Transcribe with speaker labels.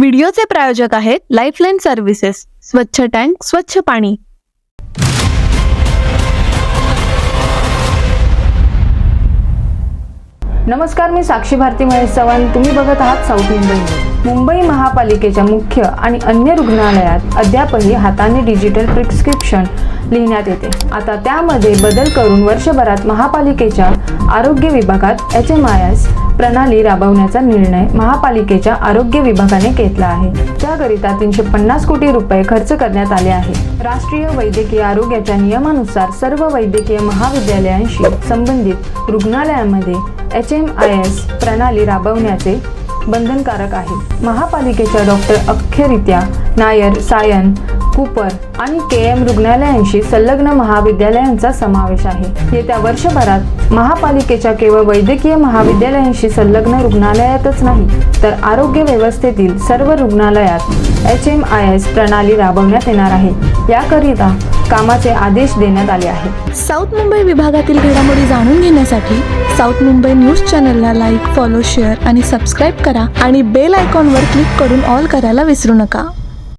Speaker 1: व्हिडिओचे प्रायोजक आहेत lifeline services स्वच्छ टँक स्वच्छ पाणी.
Speaker 2: नमस्कार मी साक्षी भारती महेश चव्हाण. तुम्ही बघत आहात साऊथ मुंबई मुंबई महापालिकेच्या मुख्य आणि अन्य रुग्णालयात अद्यापही हाताने डिजिटल प्रिस्क्रिप्शन लिहिण्यात येते. आता त्यामध्ये बदल करून वर्षभरात महापालिकेच्या आरोग्य विभागात एच एम आय एस प्रणाली राबवण्याचा निर्णय महापालिकेच्या आरोग्य विभागाने घेतला आहे. त्याकरिता तीनशे पन्नास कोटी रुपये खर्च करण्यात आले आहे. राष्ट्रीय वैद्यकीय आरोग्याच्या नियमानुसार सर्व वैद्यकीय महाविद्यालयांशी संबंधित रुग्णालयांमध्ये एच एम आय एस प्रणाली राबवण्याचे बंधनकारक आहे. महापालिकेच्या डॉक्टर अख्यरित्या नायर सायन कूपर आणि के एम रुग्णालयांशी संलग्न महाविद्यालयांचा समावेश आहे. येत्या वर्षभरात महापालिकेच्या केवळ वैद्यकीय महाविद्यालयांशी संलग्न रुग्णालयातच नाही तर आरोग्य व्यवस्थेतील सर्व रुग्णालयात एच एम आय एस प्रणाली राबवण्यात येणार आहे. याकरिता कामाचे आदेश देण्यात आले आहेत
Speaker 1: साऊथ मुंबई विभागातील घडामोडी जाणून घेण्यासाठी साऊथ मुंबई न्यूज चॅनलला लाईक फॉलो शेअर आणि सबस्क्राईब करा आणि बेल आयकॉनवर क्लिक करून ऑल करायला विसरू नका.